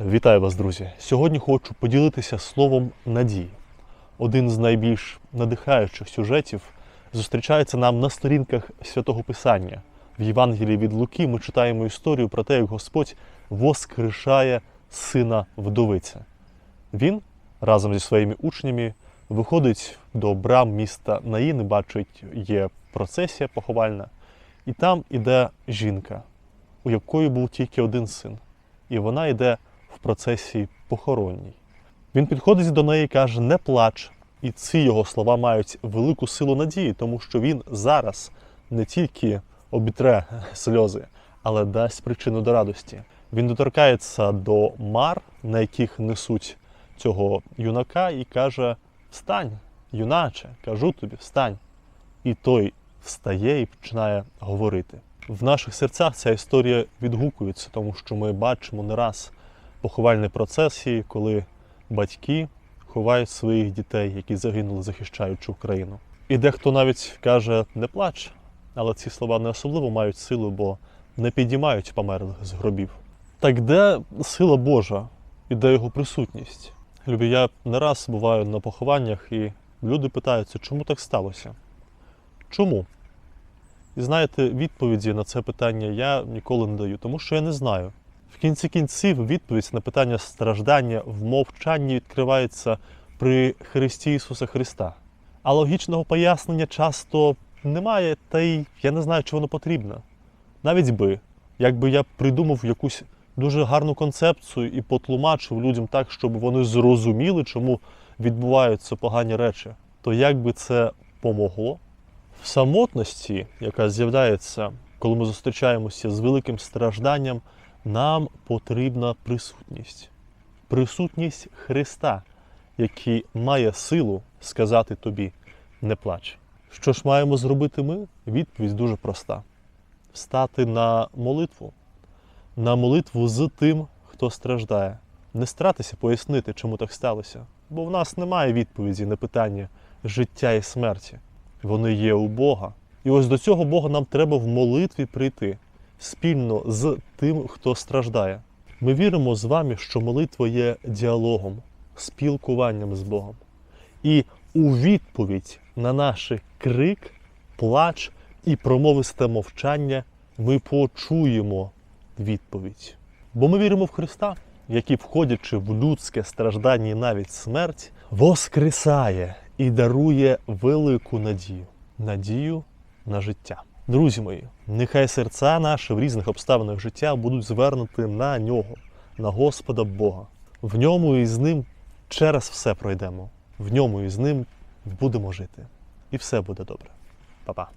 Вітаю вас, друзі! Сьогодні хочу поділитися словом надії. Один з найбільш надихаючих сюжетів зустрічається нам на сторінках святого Писання. В Євангелії від Луки ми читаємо історію про те, як Господь воскрешає сина вдовиці. Він разом зі своїми учнями виходить до брам міста Наїн, бачить, є процесія поховальна, і там іде жінка, у якої був тільки один син. І вона йде в процесі похоронній. Він підходить до неї і каже: Не плач. І ці його слова мають велику силу надії, тому що він зараз не тільки обітре сльози, але дасть причину до радості. Він доторкається до мар, на яких несуть цього юнака, і каже: Встань, юначе, кажу тобі, встань. І той встає і починає говорити. В наших серцях ця історія відгукується, тому що ми бачимо не раз поховальні процесії, коли батьки ховають своїх дітей, які загинули, захищаючи Україну. І дехто навіть каже не плач, але ці слова не особливо мають силу, бо не підіймають померлих з гробів. Так де сила Божа і де його присутність? Любі, я не раз буваю на похованнях, і люди питаються, чому так сталося? Чому? І знаєте, відповіді на це питання я ніколи не даю, тому що я не знаю. В кінці кінців відповідь на питання страждання в мовчанні відкривається при Христі Ісуса Христа. А логічного пояснення часто немає, та й я не знаю, чи воно потрібно. Навіть би, якби я придумав якусь дуже гарну концепцію і потлумачив людям так, щоб вони зрозуміли, чому відбуваються погані речі, то як би це помогло? В самотності, яка з'являється, коли ми зустрічаємося з великим стражданням, нам потрібна присутність. Присутність Христа, який має силу сказати тобі не плач. Що ж маємо зробити ми? Відповідь дуже проста: встати на молитву, на молитву з тим, хто страждає. Не старатися пояснити, чому так сталося, бо в нас немає відповіді на питання життя і смерті. Вони є у Бога. І ось до цього Бога нам треба в молитві прийти спільно з тим, хто страждає. Ми віримо з вами, що молитва є діалогом, спілкуванням з Богом. І у відповідь на наш крик, плач і промовисте мовчання ми почуємо відповідь. Бо ми віримо в Христа, який, входячи в людське страждання і навіть смерть, воскресає і дарує велику надію надію на життя. Друзі мої, нехай серця наші в різних обставинах життя будуть звернути на нього, на Господа Бога. В ньому і з ним через все пройдемо. В ньому і з ним будемо жити. І все буде добре. Па-па.